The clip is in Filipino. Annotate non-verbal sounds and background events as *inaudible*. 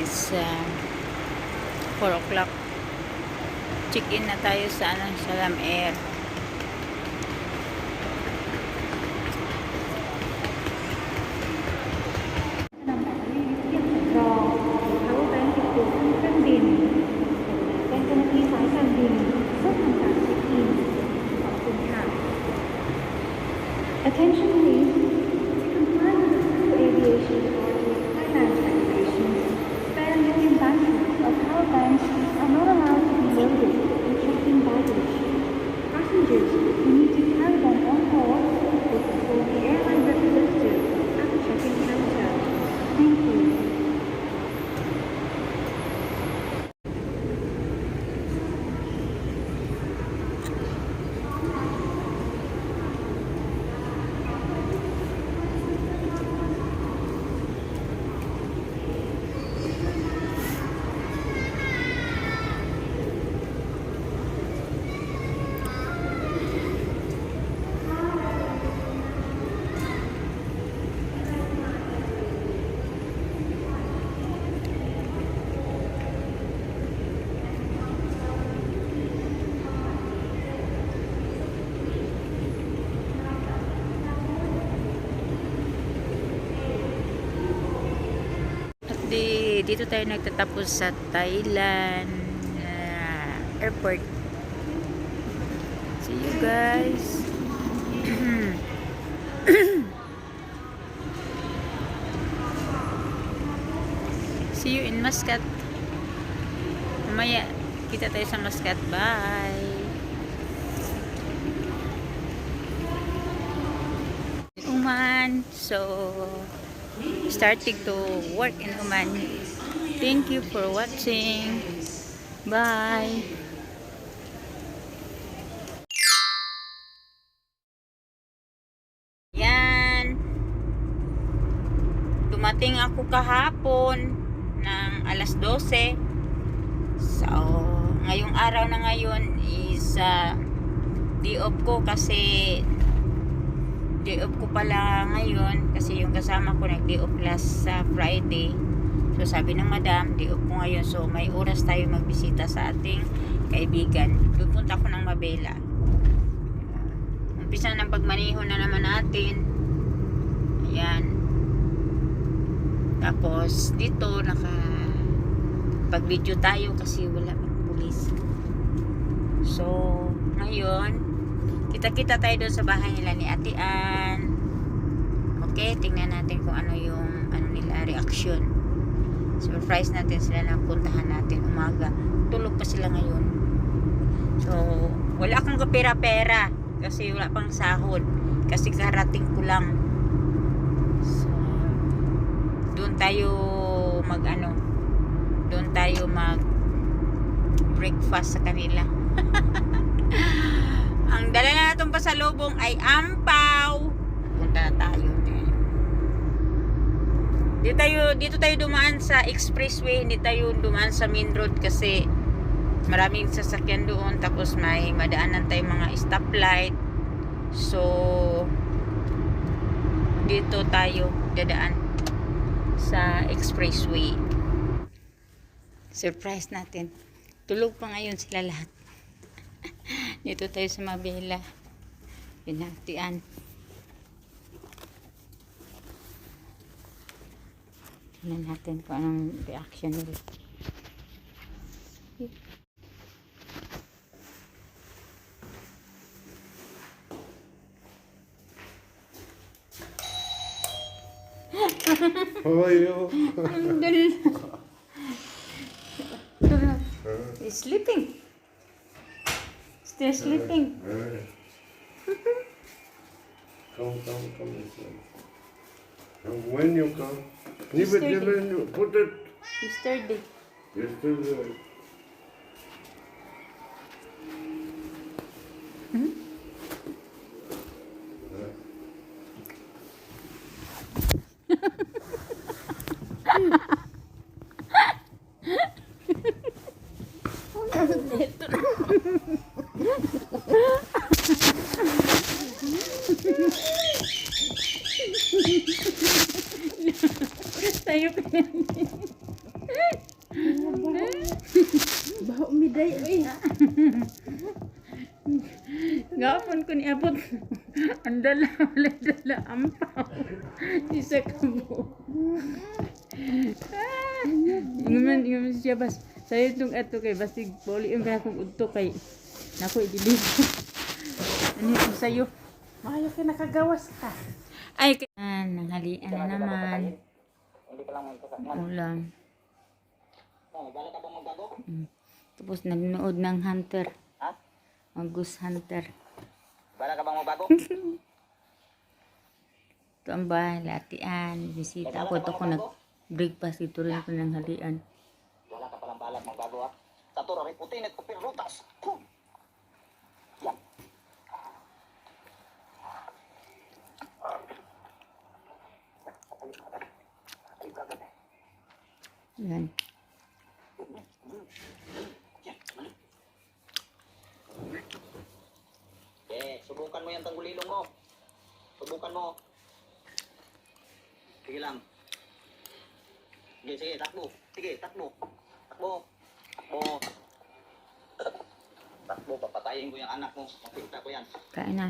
is uh, 4 o'clock. Check-in na tayo sa ano, Salam Air. ร di, dito tayo nagtatapos sa Thailand uh, airport. See you guys. *coughs* See you in Muscat. Mamaya, kita tayo sa Muscat. Bye. Uman. So, starting to work in Oman. Thank you for watching. Bye. Yan. Dumating ako kahapon ng alas 12. So, ngayong araw na ngayon is uh, day off ko kasi day off ko pala ngayon kasi yung kasama ko nag day off last sa Friday. So sabi ng madam day off ko ngayon. So may oras tayo magbisita sa ating kaibigan. Pupunta ko ng Mabela. Uh, umpisa ng pagmaniho na naman natin. Ayan. Tapos dito naka pag video tayo kasi wala pang pulis. So ngayon kita-kita tayo doon sa bahay nila ni Ate Ann. Okay, tingnan natin kung ano yung ano nila reaction. Surprise natin sila na puntahan natin umaga. Tulog pa sila ngayon. So, wala akong kapera-pera kasi wala pang sahod. Kasi karating ko lang. So, doon tayo mag ano, doon tayo mag breakfast sa kanila. *laughs* Ang dala na natong pasalubong ay ampaw. Punta na tayo. Dito tayo, dito tayo dumaan sa expressway, hindi tayo dumaan sa main road kasi maraming sasakyan doon tapos may madaanan tayo mga stoplight. So dito tayo dadaan sa expressway. Surprise natin. Tulog pa ngayon sila lahat. *laughs* Dito tayo sa Mabela. Pinagtian. Tingnan natin kung anong reaction nila. How are you? He's sleeping. Still sleeping. *laughs* come, come, come this way. And when you come, leave it, Yesterday. leave it, you put it Yesterday. yesterday. *laughs* *laughs* Tayo pinansin. Day, uy. Gapon ko niabot. Ang dala, wala dala ampaw. Isa ka mo. Ah, Ngayon, ngayon siya bas. Sa'yo itong ato kay basig poli yung kaya kong udto kay nako idiligo. *laughs* Ano yung sa'yo? Mayo ka nakagawas ka. Ay, ah, nanghalian na naman. Ulam. Mm. Tapos nagnood ng Hunter. Mag-goose Hunter. Bala ka bang magbago? *laughs* Ito ang bahay, latian. Bisita ko. Ito ko nag-breakfast. Ito rin ko ng halian. Wala ka palang balak magbago ha. Sa turo, rin puti at kupir rutas. Huh. Yan. Eh, subukan mo yung tanggulilong mo. Subukan mo. Sige lang. Sige, sige, takbo. Sige, takbo. Takbo. Takbo. Takbo, papatayin ko yung anak mo. Makita ko yan. Kain na.